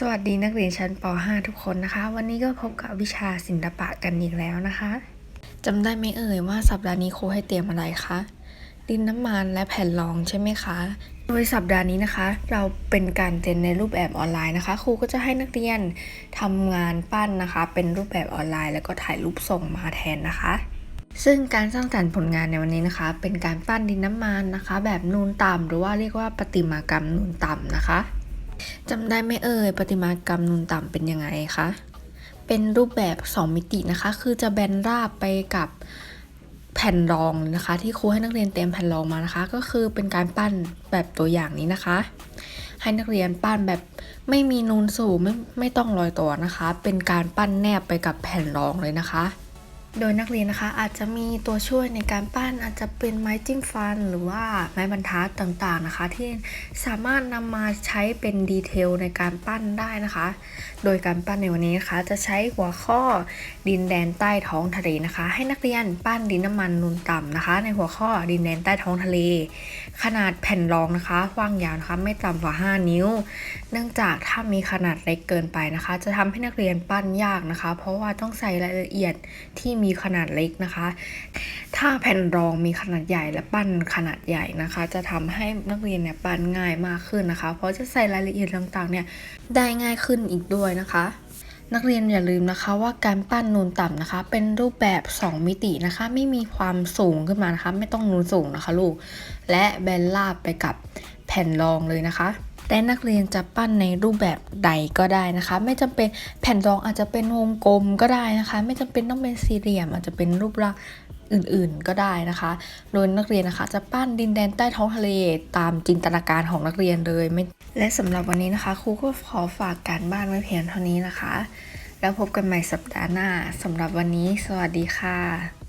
สวัสดีนักเรียนชั้นป .5 ทุกคนนะคะ วันนี้ก็พบกับวิชาศิลปะกันอีกแล้วนะคะจำได้ไหมเอ่ยว่าสัปดาห์นี้ครูให้เตรียมอะไรคะดินน้ำมันและแผ่นรองใช่ไหมคะ โดยสัปดาห์นี้นะคะ เราเป็นการเรียนในรูปแบบออนไลน์นะคะ ครูก็จะให้นักเรียนทำงานปั้นนะคะ เป็นรูปแบบออนไลน์ แล้วก็ถ่ายรูปส่งมาแทนนะคะ ซึ่งการสร้างสรรค์ผลงานในวันนี้นะคะ เป็นการปั้นดินน้ำมันนะคะ แบบนูนต่ำหรือว่าเรียกว่าประติมากรรมนูนต่ำนะคะ จำได้ไหมเอ่ยประติมากรรมนูนต่ำเป็นยังไงคะ เป็นรูปแบบ 2 มิตินะคะ คือจะแบนราบไปกับแผ่นรองนะคะ ที่ครูให้นักเรียนเตรียมแผ่นรองมานะคะ ก็คือเป็นการปั้นแบบตัวอย่างนี้นะคะ ให้นักเรียนปั้นแบบไม่มีนูนสูงไม่ไม่ต้องลอยตัวนะคะ เป็นการปั้นแนบไปกับแผ่นรองเลยนะคะ โดยนักเรียนนะคะอาจจะมีตัวช่วยในการปั้นอาจจะเป็นไม้จิ้มฟัน หรือว่าไม้บรรทัดต่างๆนะคะ ที่สามารถนำมาใช้เป็นดีเทลในการปั้นได้นะคะ โดยการปั้นในวันนี้นะคะ จะใช้หัวข้อดินแดนใต้ท้องทะเลนะคะ ให้นักเรียนปั้นดินน้ำมันนูนต่ำนะคะ ในหัวข้อดินแดนใต้ท้องทะเล ขนาดแผ่นรองนะคะกว้างยาวนะคะไม่ต่ำกว่า 5 นิ้ว เนื่องจากถ้ามีขนาดเล็กเกินไปนะคะ จะทำให้นักเรียนปั้นยากนะคะ เพราะว่าต้องใส่รายละเอียดที่มีีขนาดเล็กนะคะ ถ้าแผ่นรองมีขนาดใหญ่และปั้นขนาดใหญ่นะคะ จะทำให้นักเรียนเนี่ยปั้นง่ายมากขึ้นนะคะ เพราะจะใส่รายละเอียดต่างๆเนี่ยได้ง่ายขึ้นอีกด้วยนะคะนักเรียนอย่าลืมนะคะว่าการปั้นนูนต่ำนะคะ เป็นรูปแบบ 2 มิตินะคะ ไม่มีความสูงขึ้นมานะคะ ไม่ต้องนูนสูงนะคะลูก และแบนราบไปกับแผ่นรองเลยนะคะ แต่นักเรียนจะปั้นในรูปแบบใดก็ได้นะคะ ไม่จำเป็นแผ่นรองอาจจะเป็นวงกลมก็ได้นะคะ ไม่จำเป็นต้องเป็นสี่เหลี่ยม อาจจะเป็นรูปร่างอื่นๆก็ได้นะคะ โดยนักเรียนนะคะ จะปั้นดินแดนใต้ท้องทะเลตามจินตนาการของนักเรียนเลยไม่และสำหรับวันนี้นะคะครูก็ขอฝากการบ้านไว้เพียงเท่านี้นะคะ แล้วพบกันใหม่สัปดาห์หน้าสำหรับวันนี้ สวัสดีค่ะ